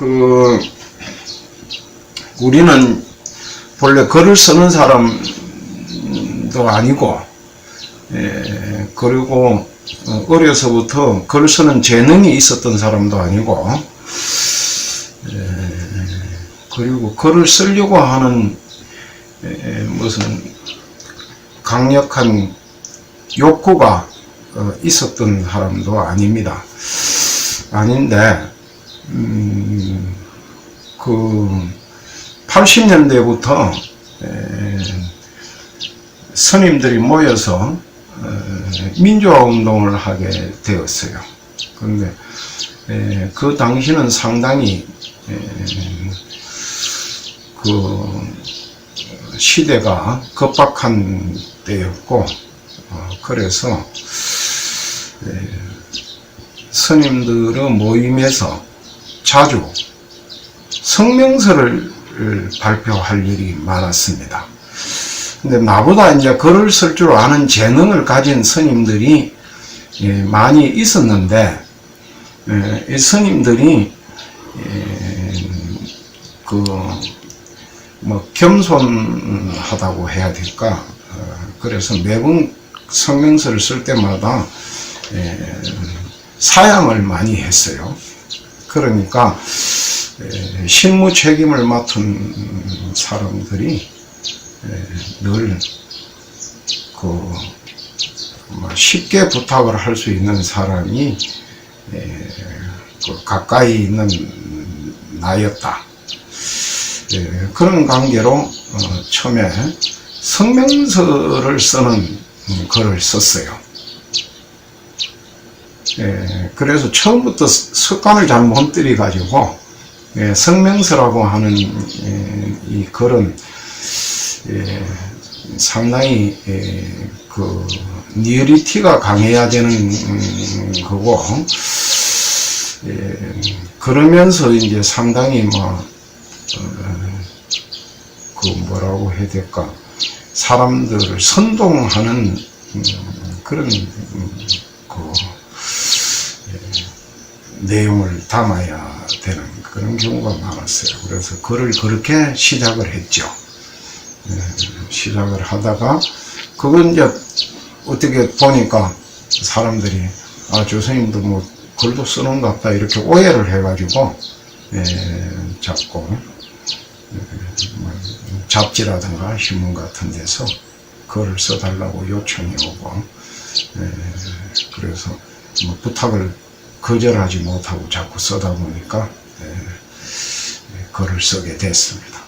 그 우리는 본래 글을 쓰는 사람도 아니고 에, 그리고 어, 어려서부터 글 쓰는 재능이 있었던 사람도 아니고 에, 그리고 글을 쓰려고 하는 에, 무슨 강력한 욕구가 어, 있었던 사람도 아닙니다. 아닌데 음, 그 80년대부터 스님들이 모여서 어, 민주화 운동을 하게 되었어요. 그런데 에, 그 당시는 상당히 에, 그 시대가 급박한 때였고 어, 그래서 에, 스님들의 모임에서 자주 성명서를 발표할 일이 많았습니다. 근데 나보다 이제 글을 쓸 줄 아는 재능을 가진 스님들이 예, 많이 있었는데 예, 이 스님들이 예, 그뭐 겸손하다고 해야 될까? 어, 그래서 매번 성명서를 쓸 때마다 예, 사양을 많이 했어요. 그러니까 에, 실무 책임을 맡은 사람들이 늘 그, 뭐 쉽게 부탁을 할 수 있는 사람이 에, 그 가까이 있는 나였다. 에, 그런 관계로 어, 처음에 성명서를 쓰는 음, 글을 썼어요. 예, 그래서 처음부터 습관을 잘못 들여가지고, 예, 성명서라고 하는 예, 이 글은 예, 상당히 예, 그 리얼리티가 강해야 되는 음, 거고, 예, 그러면서 이제 상당히 뭐, 어, 그 뭐라고 해야 될까, 사람들을 선동하는 음, 그런 음, 그 내용을 담아야 되는 그런 경우가 많았어요. 그래서 글을 그렇게 시작을 했죠. 예, 시작을 하다가 그건 이제 어떻게 보니까 사람들이 아 조선님도 뭐 글도 쓰는 것 같다 이렇게 오해를 해가지고 예, 자꾸 예, 뭐 잡지라든가 신문 같은 데서 글을 써달라고 요청이 오고 예, 그래서 뭐 부탁을 거절하지 못하고 자꾸 쓰다 보니까 에, 에, 글을 쓰게 됐습니다.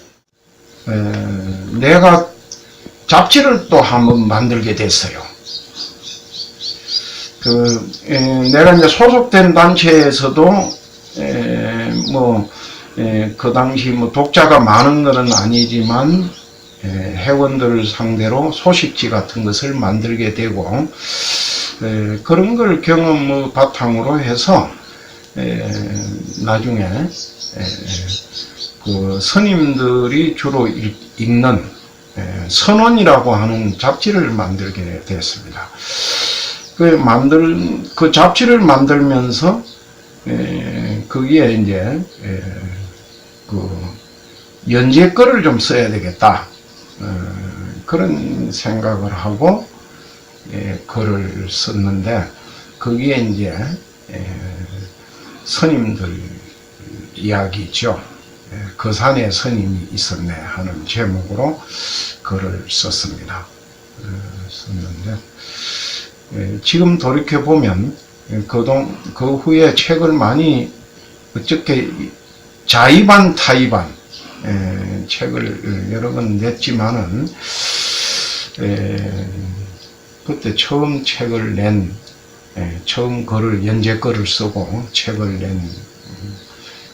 에, 내가 잡지를 또 한번 만들게 됐어요. 그 에, 내가 이제 소속된 단체에서도 에, 뭐, 에, 그 당시 뭐 독자가 많은 것은 아니지만 에, 회원들을 상대로 소식지 같은 것을 만들게 되고 에, 그런 걸 경험을 바탕으로 해서 에, 나중에 에, 그 스님들이 주로 읽, 에, 선원이라고 하는 잡지를 만들게 됐습니다. 그 만들 그 잡지를 만들면서 에, 거기에 이제 에, 그 연재 글을 좀 써야 되겠다 어, 그런 생각을 하고 예, 글을 썼는데 거기에 이제 예, 스님들 이야기죠. 예, 그 산에 스님이 있었네 하는 제목으로 글을 썼습니다. 어, 썼는데 예, 지금 돌이켜 보면 그동 그 후에 책을 많이 어떻게 자의반 타의반 예, 책을 여러 번 냈지만은 예, 그때 처음 책을 낸, 예, 처음 글을, 연재 글을 쓰고 책을 낸, 음,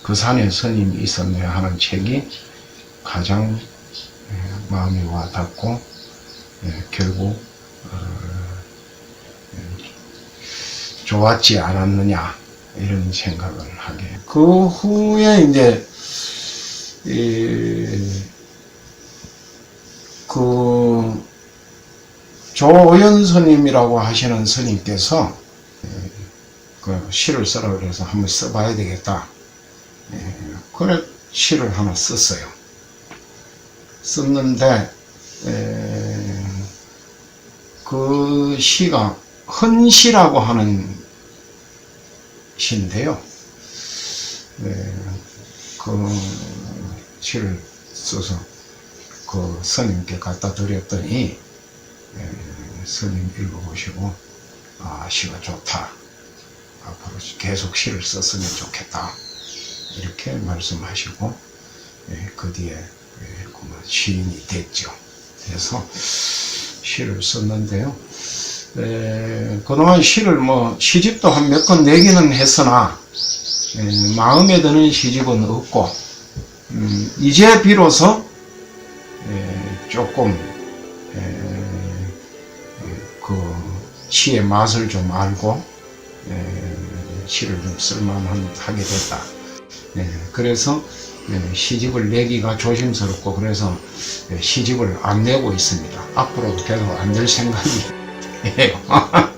그 산에 스님이 있었네 하는 책이 가장 예, 마음이 와닿고, 예, 결국, 어, 예, 좋았지 않았느냐, 이런 생각을 하게. 그 후에 이제, 이, 그, 조연 스님이라고 하시는 스님께서 그 시를 써라 그래서 한번 써봐야 되겠다. 예, 그래 시를 하나 썼어요. 썼는데 에, 그 시가 헌시라고 하는 시인데요. 에, 그 시를 써서 그 스님께 갖다 드렸더니 에, 스님 읽어보시고 아 시가 좋다. 앞으로 계속 시를 썼으면 좋겠다. 이렇게 말씀하시고 예, 그 뒤에 예, 시인이 됐죠. 그래서 시를 썼는데요. 에, 그동안 시를 뭐 시집도 한 몇 권 내기는 했으나 에, 마음에 드는 시집은 없고 음, 이제 비로소 에, 조금 시의 맛을 좀 알고 에, 시를 좀 쓸만하게 됐다. 예, 그래서 예, 시집을 내기가 조심스럽고 그래서 예, 시집을 안 내고 있습니다. 앞으로도 계속 안 낼 생각이에요.